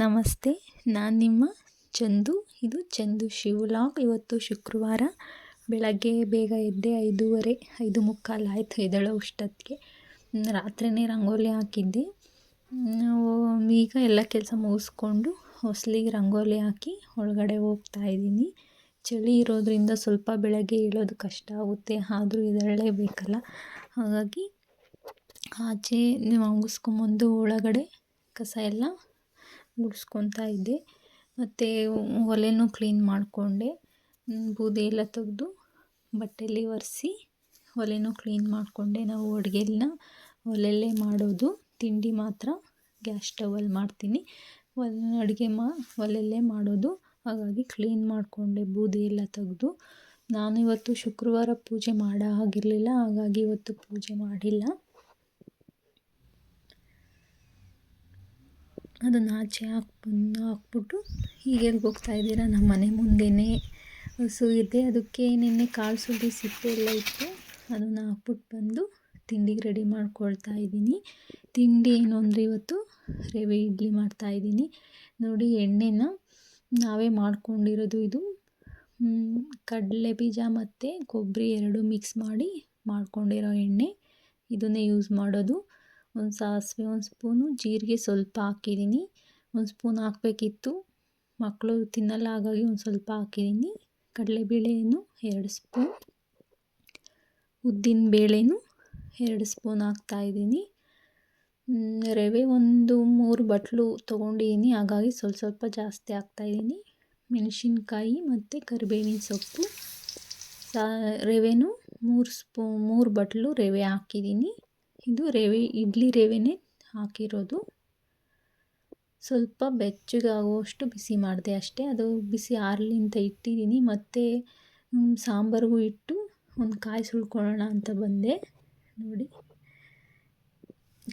ನಮಸ್ತೆ, ನಾನು ನಿಮ್ಮ ಚಂದು. ಇದು ಚಂದು ಶಿವಲಾಗ್ ಇವತ್ತು ಶುಕ್ರವಾರ, ಬೆಳಗ್ಗೆ ಬೇಗ ಎದ್ದೆ ಐದೂವರೆ, ಐದು ಮುಕ್ಕಾಲು ಆಯಿತು ಎದ್ದೇಳೋ ಅಷ್ಟೊತ್ತಿಗೆ. ರಾತ್ರಿನೇ ರಂಗೋಲಿ ಹಾಕಿದ್ದೆ. ಈಗ ಎಲ್ಲ ಕೆಲಸ ಮುಗಿಸ್ಕೊಂಡು ಹೊಸಲಿಗೆ ರಂಗೋಲಿ ಹಾಕಿ ಒಳಗಡೆ ಹೋಗ್ತಾ ಇದ್ದೀನಿ. ಚಳಿ ಇರೋದರಿಂದ ಸ್ವಲ್ಪ ಬೆಳಗ್ಗೆ ಏಳೋದು ಕಷ್ಟ ಆಗುತ್ತೆ, ಆದರೂ ಎದ್ದೇಳಲೇಬೇಕಲ್ಲ. ಹಾಗಾಗಿ ಆಚೆ ಮುಗಿಸ್ಕೊಂಬಂದು ಒಳಗಡೆ ಕಸ ಎಲ್ಲ ಗುಡಿಸ್ಕೊತಾ ಇದ್ದೆ. ಮತ್ತು ಒಲೆನೂ ಕ್ಲೀನ್ ಮಾಡಿಕೊಂಡೆ. ಬೂದಿ ಎಲ್ಲ ತೆಗೆದು ಬಟ್ಟೆಯಲ್ಲಿ ಒರೆಸಿ ಒಲೆನೂ ಕ್ಲೀನ್ ಮಾಡಿಕೊಂಡೆ ನಾವು ಅಡುಗೆನ ಒಲೆಯಲ್ಲೇ ಮಾಡೋದು. ತಿಂಡಿ ಮಾತ್ರ ಗ್ಯಾಸ್ ಸ್ಟವಲ್ಲಿ ಮಾಡ್ತೀನಿ. ಒಲೆ ಅಡುಗೆ ಮಾ, ಒಲೆಯಲ್ಲೇ ಮಾಡೋದು. ಹಾಗಾಗಿ ಕ್ಲೀನ್ ಮಾಡಿಕೊಂಡೆ ಬೂದಿ ಎಲ್ಲ ತೆಗೆದು. ನಾನು ಇವತ್ತು ಶುಕ್ರವಾರ ಪೂಜೆ ಮಾಡೋ ಹಾಗಿರಲಿಲ್ಲ. ಹಾಗಾಗಿ ಇವತ್ತು ಪೂಜೆ ಮಾಡಿಲ್ಲ. ಅದನ್ನು ಆಚೆ ಹಾಕ್ಬಂದು ಹಾಕ್ಬಿಟ್ಟು ಈಗ ಎಲ್ಲಿಗೆ ಹೋಗ್ತಾ ಇದ್ದೀರಾ? ನಮ್ಮ ಮನೆ ಮುಂದೆಯೇ ಹಸು ಇದೆ. ಅದಕ್ಕೆ ನಿನ್ನೆ ಕಾಳು ಸುದ್ದಿ ಸಿಪ್ಪೆ ಎಲ್ಲ ಇತ್ತು. ಅದನ್ನು ಹಾಕ್ಬಿಟ್ಟು ಬಂದು ತಿಂಡಿಗೆ ರೆಡಿ ಮಾಡ್ಕೊಳ್ತಾ ಇದ್ದೀನಿ. ತಿಂಡಿ ಏನು ಅಂದರೆ ಇವತ್ತು ರವೆ ಇಡ್ಲಿ ಮಾಡ್ತಾ ಇದ್ದೀನಿ. ನೋಡಿ, ಎಣ್ಣೆನ ನಾವೇ ಮಾಡ್ಕೊಂಡಿರೋದು ಇದು. ಕಡಲೆ ಬೀಜ ಮತ್ತು ಕೊಬ್ಬರಿ ಎರಡು ಮಿಕ್ಸ್ ಮಾಡಿ ಮಾಡ್ಕೊಂಡಿರೋ ಎಣ್ಣೆ. ಇದನ್ನೇ ಯೂಸ್ ಮಾಡೋದು. ಒಂದು ಸಾಸಿವೆ, ಒಂದು ಸ್ಪೂನು ಜೀರಿಗೆ ಸ್ವಲ್ಪ ಹಾಕಿದ್ದೀನಿ. ಒಂದು ಸ್ಪೂನ್ ಹಾಕಬೇಕಿತ್ತು. ಮಕ್ಕಳು ತಿನ್ನಲ್ಲ, ಹಾಗಾಗಿ ಒಂದು ಸ್ವಲ್ಪ ಹಾಕಿದ್ದೀನಿ. ಕಡಲೆಬೇಳೆನು ಎರಡು ಸ್ಪೂನ್. ಉದ್ದಿನ ಬೇಳೆನೂ ಎರಡು ಸ್ಪೂನ್ ಹಾಕ್ತಾಯಿದ್ದೀನಿ ರವೆ ಒಂದು ಮೂರು ಬಟ್ಲು ತೊಗೊಂಡಿದ್ದೀನಿ. ಹಾಗಾಗಿ ಸ್ವಲ್ಪ ಸ್ವಲ್ಪ ಜಾಸ್ತಿ ಹಾಕ್ತಾಯಿದ್ದೀನಿ ಮೆಣಸಿನ್ಕಾಯಿ ಮತ್ತು ಕರಿಬೇವಿನ ಸೊಪ್ಪು. ಸಾ, ರವೆನೂ ಮೂರು ಸ್ಪೂ, ಮೂರು ಬಟ್ಲು ರವೆ ಹಾಕಿದ್ದೀನಿ. ಇದು ರವೆ, ಇಡ್ಲಿ ರವೆನೇ ಹಾಕಿರೋದು. ಸ್ವಲ್ಪ ಬೆಚ್ಚಗಾಗುವಷ್ಟು ಬಿಸಿ ಮಾಡಿದೆ ಅಷ್ಟೇ. ಅದು ಬಿಸಿ ಆರಲಿ ಅಂತ ಇಟ್ಟಿದ್ದೀನಿ. ಮತ್ತು ಸಾಂಬಾರಿಗೂ ಇಟ್ಟು ಒಂದು ಕಾಯಿ ಸುಳ್ಕೊಳ್ಳೋಣ ಅಂತ ಬಂದೆ. ನೋಡಿ,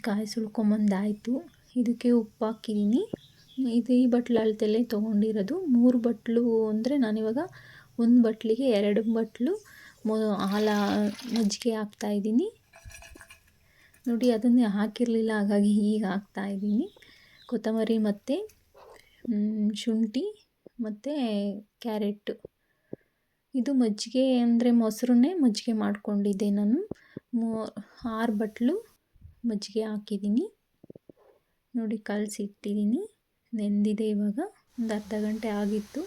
ಕಾಯಿ ಸುಳ್ಕೊಂಬಂದಾಯಿತು ಇದಕ್ಕೆ ಉಪ್ಪು ಹಾಕಿದ್ದೀನಿ. ಇದು ಈ ಬಟ್ಲು ಅಳತೆಲ್ಲೇ ತೊಗೊಂಡಿರೋದು. ಮೂರು ಬಟ್ಲು ಅಂದರೆ ನಾನಿವಾಗ ಒಂದು ಬಟ್ಲಿಗೆ ಎರಡು ಬಟ್ಲು ಮೊ, ಹಾಲು ಮಜ್ಜಿಗೆ ಹಾಕ್ತಾಯಿದ್ದೀನಿ ನೋಡಿ, ಅದನ್ನು ಹಾಕಿರಲಿಲ್ಲ, ಹಾಗಾಗಿ ಈಗ ಹಾಕ್ತಾಯಿದ್ದೀನಿ ಕೊತ್ತಂಬರಿ ಮತ್ತು ಶುಂಠಿ ಮತ್ತು ಕ್ಯಾರೆಟ್. ಇದು ಮಜ್ಜಿಗೆ ಅಂದರೆ ಮೊಸರನ್ನೇ ಮಜ್ಜಿಗೆ ಮಾಡಿಕೊಂಡಿದ್ದೆ ನಾನು. ಮೂ, ಆರು ಬಟ್ಲು ಮಜ್ಜಿಗೆ ಹಾಕಿದ್ದೀನಿ. ನೋಡಿ ಕಲಸಿ ಇಟ್ಟಿದ್ದೀನಿ ನೆಂದಿದೆ ಇವಾಗ. ಒಂದು ಅರ್ಧ ಗಂಟೆ ಆಗಿತ್ತು.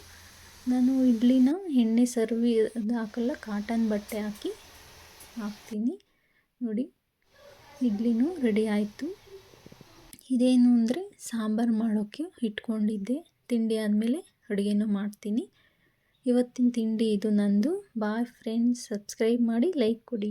ನಾನು ಇಡ್ಲಿನ ಎಣ್ಣೆ ಸರ್ವಿ ಹಾಕಲ್ಲ ಕಾಟನ್ ಬಟ್ಟೆ ಹಾಕಿ ಹಾಕ್ತೀನಿ. ನೋಡಿ. ಇಡ್ಲಿನೂ ರೆಡಿ ಆಯಿತು. ಇದೇನು ಅಂದರೆ ಸಾಂಬಾರು ಮಾಡೋಕ್ಕೆ ಇಟ್ಕೊಂಡಿದ್ದೆ. ತಿಂಡಿ ಆದಮೇಲೆ ಅಡುಗೆನೂ ಮಾಡ್ತೀನಿ. ಇವತ್ತಿನ ತಿಂಡಿ ಇದು ನಂದು. ಬಾಯ್ ಫ್ರೆಂಡ್ಸ್ ಸಬ್ಸ್ಕ್ರೈಬ್ ಮಾಡಿ ಲೈಕ್ ಕೊಡಿ.